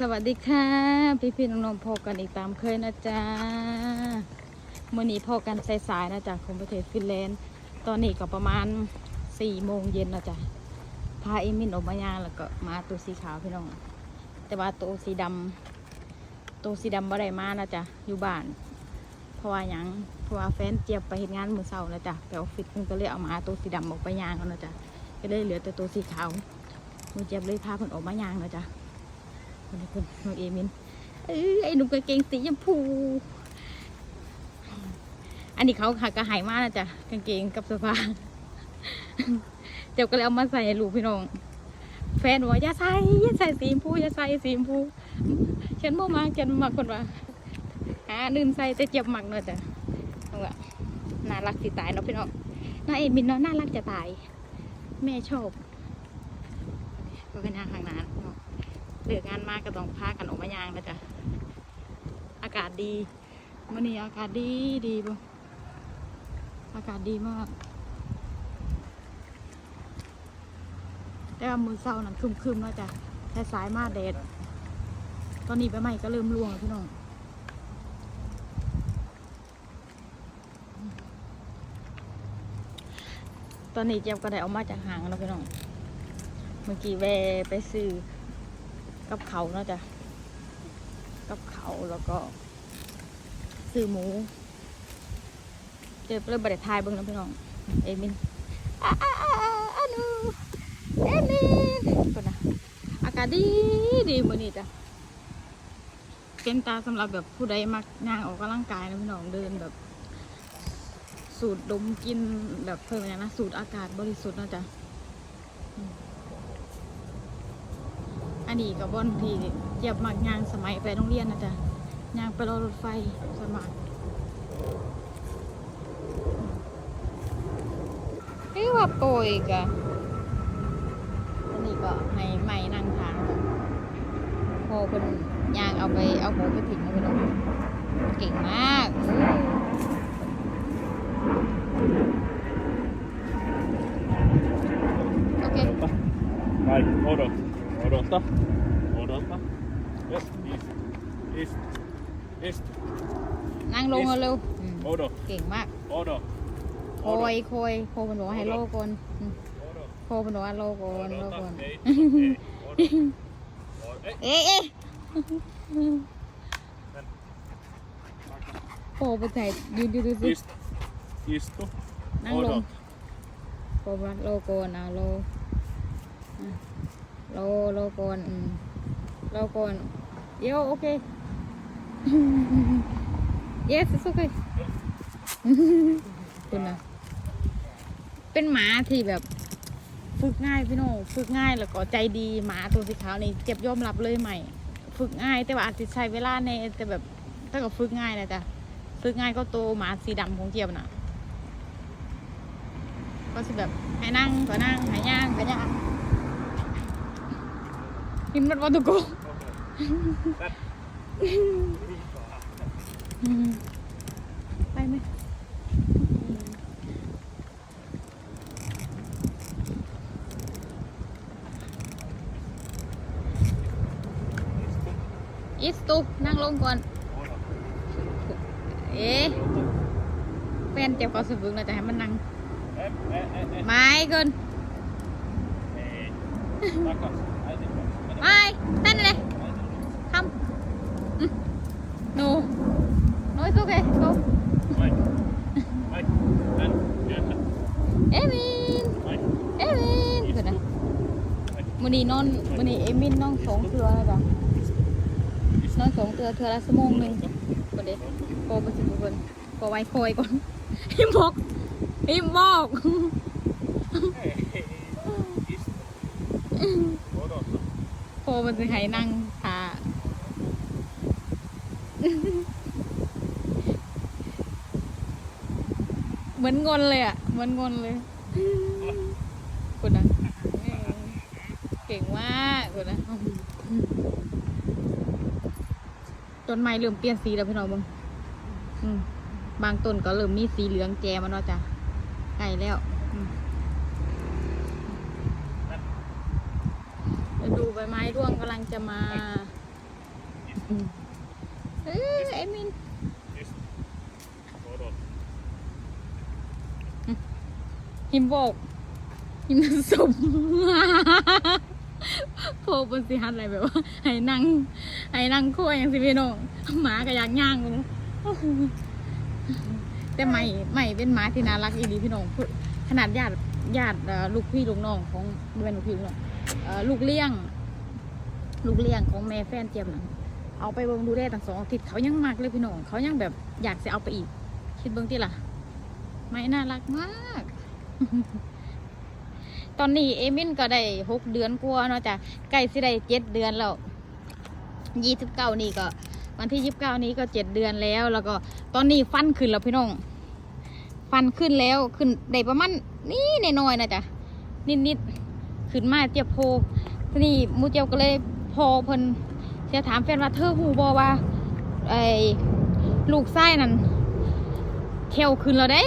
สวัสดีค่ะ พี่พี่ๆน้องๆพอกันอีกตามเคยนะจ๊ะมื่อนี้พอกันสายๆนะจ๊ะของประเทศฟินแลนด์ ตอนนี้ก็ประมาณสี่โมงเย็นนะจ๊ะพาเอมินออกมายางแล้วก็มาตัวสีขาวพี่น้อง แต่ว่าตัวสีดำตัวสีดำบ่ได้มานะจ๊ะอยู่บ้าน เพราะว่ายังเพราะว่าแฟนเจียบไปเห็นงานมือเสาร์นะจ๊ะไปออฟฟิศเพิ่นก็เลยเอามาตัวสีดำออกไปยางกันนะจ๊ะก็เลยเหลือแต่ตัวสีขาวมือเจียบเลยพาเพิ่นออกมายางนะจ๊ะ คนคนน้องเอมินเอ้ยไอ้หนุ่มกางเกงสีชมพู อันนี้เขาค่ะกระหายมากนะจ๊ะกางเกงกับเสื้อผ้าเจ้าก็เลยเอามาใส่ลูกพี่น้อง แฟนบอกว่าอย่าใส่อย่าใส่สีชมพูอย่าใส่สีชมพูฉันบ่มาฉันมักคนว่าหานื่นใส่แต่เจ็บมักเนาะจ้ะเอาละน่ารักสิตายเนาะพี่น้องน้าเอมินเนาะน่ารักจะตาย แม่ชอบก็เป็นทางข้างหน้น เลิกงานมากก็ต้องพากันออกมายางนะจ๊ะอากาศดีวันนี้อากาศดีดีบุอากาศดีมาก แต่ว่ามือเศร้านั่นคึมๆเนะจ๊ะแต่สายมาแดดตอนนี้ไปใบไม้ก็เริ่มร่วงแล้วพี่น้องตอนนี้เจี๊ยบก็ได้ออกมาจากหางแล้วพี่น้อง เมื่อกี้แวไปซื้อ กับเขาเนาะจ้ะกับเขาแล้วก็ซื้อหมูเจอเริ่มบริทายเบิ้งแล้วพี่น้อง เอมินอาอาอาอานูเอมินคนนะอากาศดีดีมื้อนี้จ้ะเป็นตาสำหรับแบบผู้ใดมักย่างออกกำลังกายนะพี่น้องเดินแบบ สูดดมกินแบบเพิ่มอย่างนะสูดอากาศบริสุทธิ์เนะจ้ะ อันนี้กับบอนที่เหยียบมากยางสมัยไปโรงเรียนนะจ๊ะยางไปรอรถไฟสวนมัครเฮ้ยว่าโปรอีกอะอันนี้ก็ให้ไม้นั่งทางจ้ะพอคนยางเอาไปเอาหมูไปถิ่นเอาไปลงเก่งมากอู้โอเค Odota. Vai, odota. Odota. Odota. Yes, istu. Istu. Istu. นั่งลงเร็วๆอืม Odo. เก่งมาก Odo. โคยโคยโคมันบอกว่าให้โลก่อนอืม Odo. โคมันบอกว่าโลก่อนโล Odota. ก่อน Ei. Ei. Odo. Odo. Ei. เอ๊ะเอ๊ะโคไปใส่ยืนดูดูสิ Istu. Istu. นั่งลง Odota. โคมันโลก่อนเอาโลอะ โลโลก่อนอืมโลก่อนเดี๋ยวโอเค yes it's okay คุณนะเป็นหมาที่แบบ ฝึกง่ายพี่โน่ฝึกง่ายแล้วก็ใจดีหมาตัวสีขาวนี่เจ็บยอมรับเลยใหม่ ฝึกง่าย แต่ว่าอาจจะใช้เวลาในแต่แบบถ้ากับฝึกง่ายนะจ๊ะฝึกง่ายก็โตวหมาสีดำของเจียบน่ะ ก็จะแบบให้นั่งก็นั่งให้ย่างก็ย่าง กินมันวัตถุโกอืมไปไหมอิสตุนั่งลงก่อน Odo. เอ๊ะแฟนเจ็บคอสะบึงนะแต่ให้มันนั่ง Eh, eh, eh, eh. ไม้เกิน Mene. ไม้เต้นเลย Äiti. ทำ no no it's okay go Vai. Vai. Tän. Työtä. เอมิน Vai. เอมินเกิดนะมันนี้นอนมันนี้เอมินน้องสองเทือแล้วจ้ะนอนสองเทือเทือละชั่วโมงหนึ่งคนเด็กโกไปสิบคนโกไว้คอยก่อนหิมบอกหิมบอก Ei. โคมันจะให้นั่งทาเหมือนงอนเลยอะ เหมือนงอนเลยคุณนะเก่งมากคุณนะต้นไม้เริ่มเปลี่ยนสีแล้วพี่น้องมึงบางต้นก็เริ่มมีสีเหลืองแจมาเนาะจ้ะใกล้แล้วอืมฤดู ใบไม้ร่วงกำลังจะมาเออเอมิน Just hold on. หิมบอกหิมสมโพบนสิฮันอะไรแบบว่าให้นั่งให้นั่งคุยอย่างสิพี่น้องหมาก็อยากย่างกูแต่ใหม่ใหม่เป็นหมาที่น่ารักอีดีพี่น้องพูดขนาดญาติญาติเอ่อลูกพี่ลูกน้องของบ่เป็นลูกพี่ลูกน้องเอ่อลูกเลี้ยง ลูกเลี้ยงของแม่แฟนเจียมนะเอาไปเบิ่งดูได้ตั้งสองอาทิตย์เขายังมากเลยพี่น้องเขายังแบบอยากจะเอาไปอีก คิดเบิ่งที่ล่ะ ไม่น่ารักมาก ตอนนี้เอมินก็ได้หกเดือนกว่าเนาะจ้ะใกล้สิได้เจ็ดเดือนแล้วยี่สิบเก้านี่ก็ วันที่ยี่สิบเก้านี้ก็เจ็ดเดือนแล้ว แล้วก็ตอนนี้ฟันขึ้นแล้วพี่น้อง ฟันขึ้นแล้วขึ้นได้ประมาณนี่นน้อยๆนะจ๊ะนิดๆขึ้นมาเจียบโพนี้หมูเจียวก็เลย พอเพิ่นเสียถามแฟนว่าเธอหูบอว่าไอ้ลูกไส้นั่นเทวขึ้นแล้วได้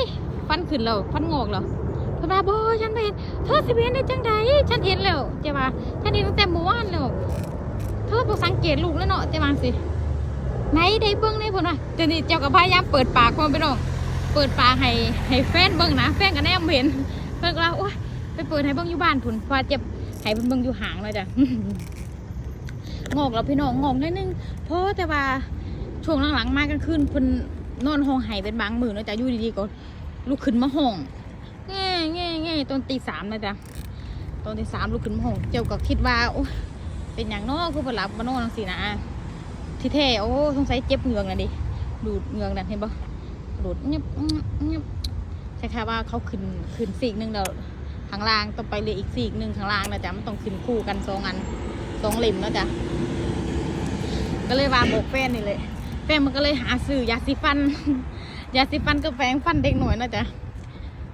ฟันขึ้นแล้วฟันงอกแล้วเพิ่นว่าบอฉันไปเห็นเธอสิเห็นได้จังใดฉันเห็นแล้วเจ้าว่าฉันเห็นตั้งแต่เมื่อวานแล้วเธอบ่สังเกตลูกแล้วเนาะเจ้าว่าสิไหนได้เบิ้งในผลว่าเดี๋ยวนี้เจ้ากับพยายามเปิดปากควาไปน้องเปิดปากให้ให้แฟนเบิ้งนะแฟนก็แนมเห็นเพิ่นก็ว่าโอ๊ยไปเปิดให้เบิ้งอยู่บ้านผุนพราะว่าเจ็บให้เพิ่นเบิ้งอยู่ห่างเลยจ้ะ งอกแล้วพี่น้องงอกนิดนึงเพราะแต่ว่าช่วงหลังๆมากันขึ้นเพิ่นนอนห้องไห้เป็นบางมือนะจ้ะอยู่ดีๆก็ลุกขึ้นมาห้องแง่แง่แง่ตอนตีสามนะจ๊ะตอนตีสามลุกขึ้นมาห้องเจ้าก็คิดว่าโอ๊ยเป็นอย่างน้อคือเพิ่นหลับมานอนจังศีนะที่แท้โอ้สงสัยเจ็บเหงือกนะดิดูดเหงือกนั่นเห็นปะดูดเงียบเงียบใช่ค่ะว่าเขาขึ้นขึ้นสีกนึงเดี๋ยวข้างล่างต้องไปเลยอีกสีกนึงข้างล่างนะจ๊ะมันต้องขึ้นคู่กันสองอันสองเล่มนะจ๊ะ ก็เลยวางบอกแฟนนี่เลย แฟนมันก็เลยหาซื้อยาสีฟัน ยาสีฟันก็แฝงฟันเด็กหน่อยนะจ๊ะ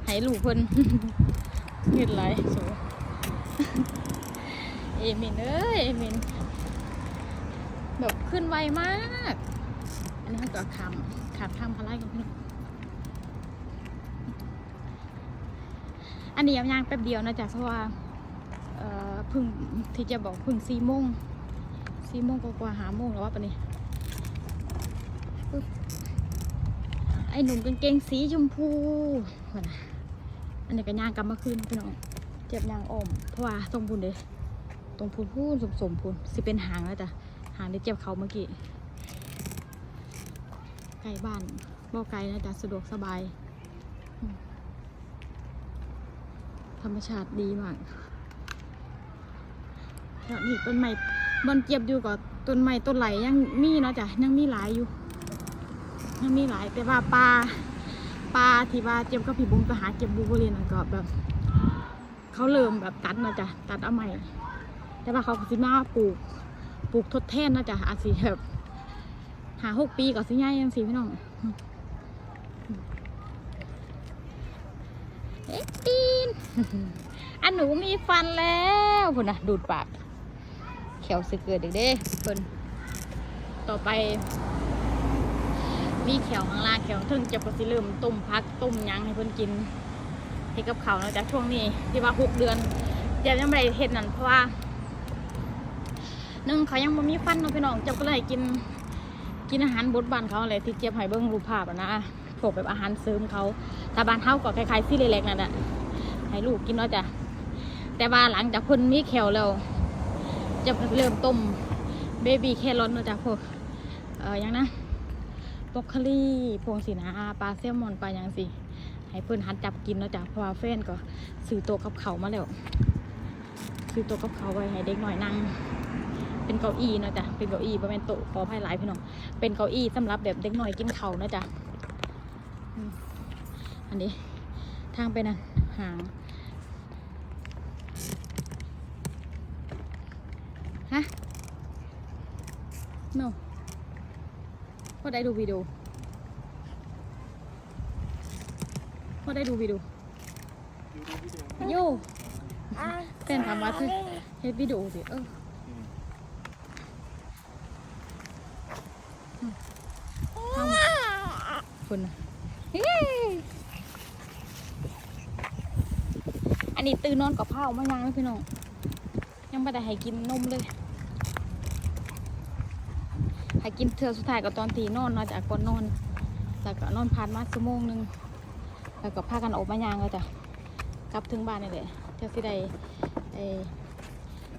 ให้ลูกเพิ่นเห็นไรสูเอมินเอ้ยเอมินแบบขึ้นไวมาก อันนี้ก็คำขาดคำอะไรกันพี่น้องอันนี้ยังย่างแป๊บเดียวนะจ๊ะเพราะว่าเอ่อพึ่งที่จะบอกเพึ่งสี่โมง สี่โมงกว่าหาโมงแล้วว่าปะนี่ไอ้หนุ่มกางเกงสีชมพูว่านะอันนี้ก็ย่างกลับมาคืนพี่น้อง เจ็บยางอม เพราะว่าตรงบุญเด้ตรงพูนพูนสมสมพูนสิเป็นหางแล้วจ้ะ หางได้เจ็บเขาเมื่อกี้ไกลบ้านบ่ไกลนะจ๊ะสะดวกสบาย ธรรมชาติดีมากแล้วนี่ต้นไม้ บอนเจ็บอยู่กับต้นไม้ต้นไหลยังมีเนาะจ้ะยังมีหลายอยู่ ยังมีหลายแต่ว่าปลาปลาที่ว่าเจ็บกับผีบุ้งไปหาเก็บบูเบอรียนก็แบบเขาเริ่มแบบตัดเนาะจ้ะตัดเอาใหม่ แต่ว่าเขาสิมาปลูกปลูกทดแทนนะจ๊ะอาจสิแบบหาหกปีก็สิง่ายยังสิพี่น้องเอ็กตีนอันหนูมีฟันแล้วพุ่นนะดูดปาก เขียวสึกเกิดเด็กเด้เพิ่นต่อไป มีแขวข้างล่างแขวถึงจะก็สิเริ่มต้มพักต้มยังให้เพิ่นกินให้กับเขาเนาะจ๊ะช่วงนี้ที่ว่าหกเดือนเดี๋ยวยังไม่ได้เฮ็ดนั่นเพราะว่าหนึ่งเขายังบ่มีฟันเนาะพี่น้องเจ้าก็เลยกินกินอาหารบดบานเขาอะไรที่เจี๊ยบให้เบิ้งรูปภาพนะพวกแบบอาหารเสริมเขาต่บานเท่าก็คล้ายๆซี่เล็กๆนั่นแหละให้ลูกกินเนาะจ้ะแต่ว่าหลังจากเพิ่นมีแขวแล้ว จะเริ่มต้มเบบี้แครอทนะจ้ะพวกเอ่อยังนะบรอกโคลีพวกสินะปลาแซลมอนปลาหยังสิให้เพิ่อนหัดจับกินนะจ้ะเพราะว่าแฟนก็ซื้อโต๊ะกับเขามาแล้วซื้อโต๊ะกับเขาไว้ให้เด็กหน่อยนั่งเป็นเก้าอี้นะจ้ะเป็นเก้าอี้ประมาณโต๊ะขออภัยหลายพี่น้องเป็นเก้าอี้สำหรับแบบเด็กหน่อยกินเขานะจ๊ะอันนี้ทางไปนั่นหาง ฮะ no พอได้ดูวิดีโอพอได้ดูวิดีโอย่เต้นทำว่าเธอเฮ็ดวิดีโอสิเออคุณน่ะอันนี้ตื่นนอนกับผ้าออกมายังเลยพี่น้อง ยังไม่ได้ให้กินนมเลย ให้กินเทือสุดท้ายก็ตอนตีนอนเนาะจากก่อนนอนแล้วก็นอนผ่านมาชั่วโมงหนึงแล้วก็พากันออกมายางเลยจ้ะกลับถึงบ้านนี่แหละเจ้าสิได้ไอ้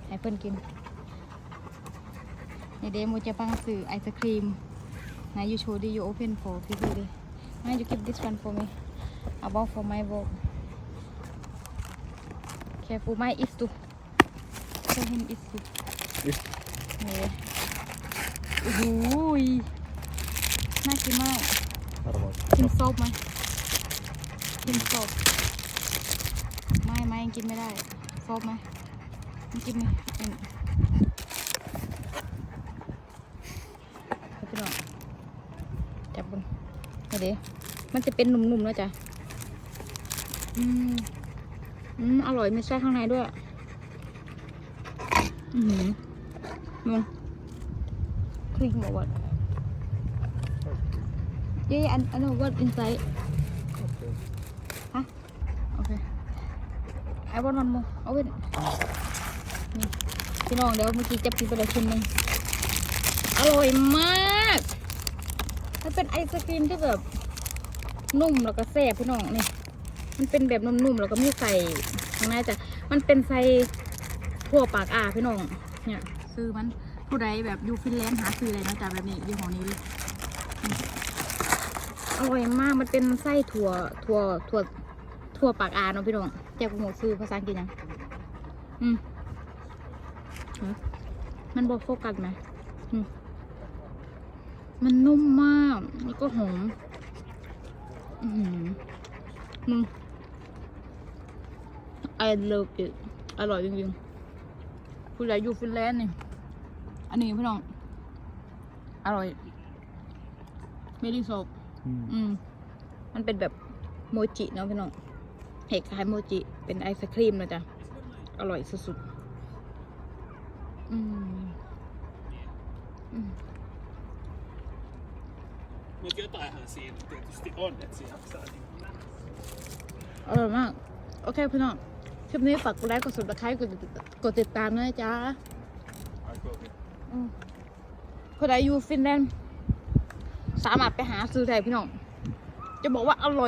ให้เพิ่นกินนี่เดโมจะฟังสื่อไอศครีมนะ you show the you open for people ดิ now you keep this one for me about for my work careful my is too show him is too Is- นี่ โอ้โหยน่ากินมาก Arvoin. กินซบไหมกินซบไม่ไม่ยังกินไม่ได้ซบไหมมันกินไหมเอ็นเอาไปหน่อยจับบนเอาดี๋ยวมันจะเป็นหนุ่มๆนะจ๊ะอืมอืมอร่อยมีไส้ข้างในด้วย อืมมึง คลิกบอกว่า Yeah, yeah, I, I know what inside. Okay. Okay. I want one more. เอาเว้นนี่พี่น้องเดี๋ยวเมื่อกี้จับกินไปแล้วชิ้นหนึ่งอร่อยมากมันเป็นไอศครีมที่แบบนุ่มแล้วก็แซ่บพี่น้องนี่ มันเป็นแบบนุ่มๆแล้วก็มีใส่ข้างในจ้ะมันเป็นใส่ทั่วปากอ่าพี่น้อง เนี่ยซื้อมัน ผู้ใดแบบอยู่ฟินแลนด์หาซื้อเลยนะจ๊ะแบบนี้ยี่ห้อนี้เลยอร่อยมากมันเป็นไส้ถั่วถั่วถั่วถั่วปากอาเนาะพี่น้องแจกหมูซื้อภาษาอังกฤษยังอืมฮะมันบอกโฟกัสไหมอืมมันนุ่มมากแล้วก็หอมอือหือมึง I love it อร่อยจริงๆผู้ใหญ่อยู่ฟินแลนด์นี่ นนี้พี่น้อง อร่อยไม่ได้สบ Mm. อืม มันเป็นแบบโมจิเนาะพี่น้องเห็ดคล้ายโมจิ เป็นไอศครีมนะจ๊ะ อร่อยสุดๆ อืมอืม Mutta jotainhan siinä tietysti on, että siinä saa niin อร่อยมาก โอเคพี่น้อง คลิปนี้ฝากกดไลค์ กดซับสไครต์กดติดกดติดตามด้วยนะจ๊ะ aika oikein. อืม คนใดอยู่ฟินแลนด์สามารถไปหาซื้อได้พี่น้อง จะบอกว่าอร่อย